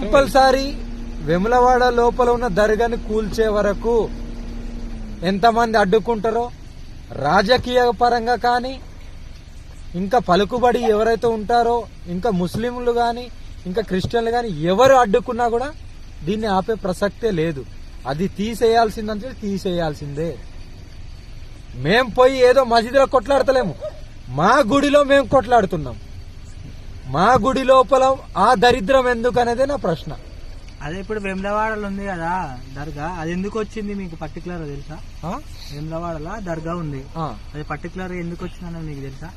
Compulsory Vemulawada లోపల ఉన్న దర్గాని కూల్చే వరకు ఎంతమంది అడ్డుకుంటారో రాజకీయ పరంగా కానీ ఇంకా పలుకుబడి ఎవరైతే ఉంటారో ఇంకా ముస్లింలు కానీ ఇంకా క్రిస్టియన్లు కానీ ఎవరు అడ్డుకున్నా కూడా దీన్ని ఆపే ప్రసక్తే లేదు. అది తీసేయాల్సిందంటే తీసేయాల్సిందే. మేం పోయి ఏదో మసీదులో కొట్లాడతలేము. మా గుడిలో మేము కొట్లాడుతున్నాం. మా గుడి లోపల ఆ దరిద్రం ఎందుకు అనేదే నా ప్రశ్న అదే ఇప్పుడు వెమ్లవాడలో ఉంది కదా దర్గా అది ఎందుకు వచ్చింది మీకు పర్టికులర్ తెలుసా? వెమ్లవాడలో దర్గా ఉంది ఆ. అది పర్టికులర్ ఎందుకు వచ్చిందని మీకు తెలుసా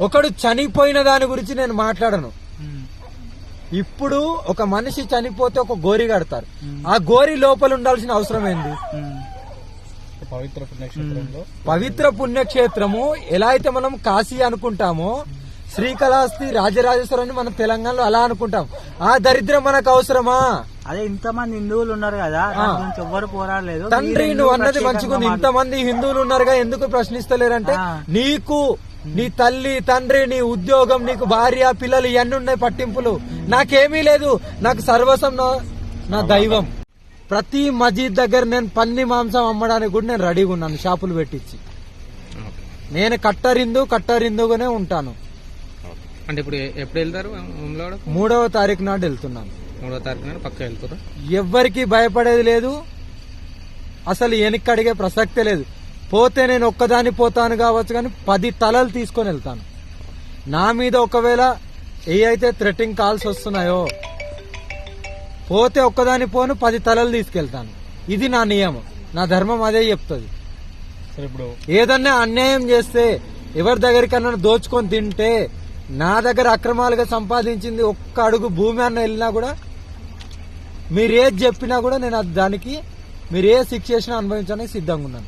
ఒకడు చనిపోయిన దాని గురించి నేను మాట్లాడను. ఇప్పుడు ఒక మనిషి చనిపోతే ఒక గోరి కడతారు. ఆ గోరి లోపల ఉండాల్సిన అవసరం ఏంది ఉమ్. పవిత్ర పుణ్యక్షేత్రంలో పవిత్ర పుణ్యక్షేత్రము ఎలా అయితే మనం కాశీ అనుకుంటామో శ్రీకాళహస్తి రాజరాజేశ్వరాన్ని మనం తెలంగాణలో అలా అనుకుంటాం. ఆ దరిద్రం మనకు అవసరమా? అదే ఇంతమంది హిందువులు ఉన్నారు కదా ఎవ్వరు పోరాడలేదు. తండ్రి నువ్వు ఎందుకు అన్నది మంచిగుంది. ఇంతమంది హిందువులు ఉన్నారుగా ఎందుకు ప్రశ్నిస్తలేరంటే. నీకు నీ తల్లి తండ్రి నీ ఉద్యోగం నీకు భార్య పిల్లలు ఇవన్నీ ఉన్నాయి పట్టింపులు. నాకేమీ లేదు. నాకు సర్వసం నా- నా దైవం. ప్రతి మజీద్ దగ్గర నేను పంది మాంసం అమ్మడానికి కూడా నేను రెడీగా ఉన్నాను షాపులు పెట్టించి. నేను కట్టరిందు కట్టరిందుగానే ఉంటాను. అంటే ఇప్పుడు ఎప్పుడు వెళ్తారు ఉమ్లాడ? మూడవ తారీఖు నాడు వెళ్తున్నాను. మూడో తారీఖు నాడు పక్క వెళ్తారు? ఎవ్వరికి భయపడేది లేదు. అసలు వెనక్కి అడిగే ప్రసక్తే లేదు. పోతే నేను ఒక్కదాని పోతాను కావచ్చు కానీ పది తలలు తీసుకొని వెళ్తాను. నా మీద ఒకవేళ ఏ అయితే థ్రెటింగ్ కాల్స్ వస్తున్నాయో పోతే ఒక్కదాని పోను పది తలలు తీసుకెళ్తాను. ఇది నా నియమం. నా ధర్మం అదే చెప్తుంది. సరే ఇప్పుడు ఏదన్నా అన్యాయం చేస్తే ఎవరి దగ్గరికన్నా దోచుకొని తింటే నా దగ్గర అక్రమాలుగా సంపాదించింది ఒక్క అడుగు భూమి అన్న వెళ్ళినా కూడా మీరేది చెప్పినా కూడా నేను దానికి మీరు ఏ శిక్ష చేసినా అనుభవించడానికి సిద్ధంగా ఉన్నాను.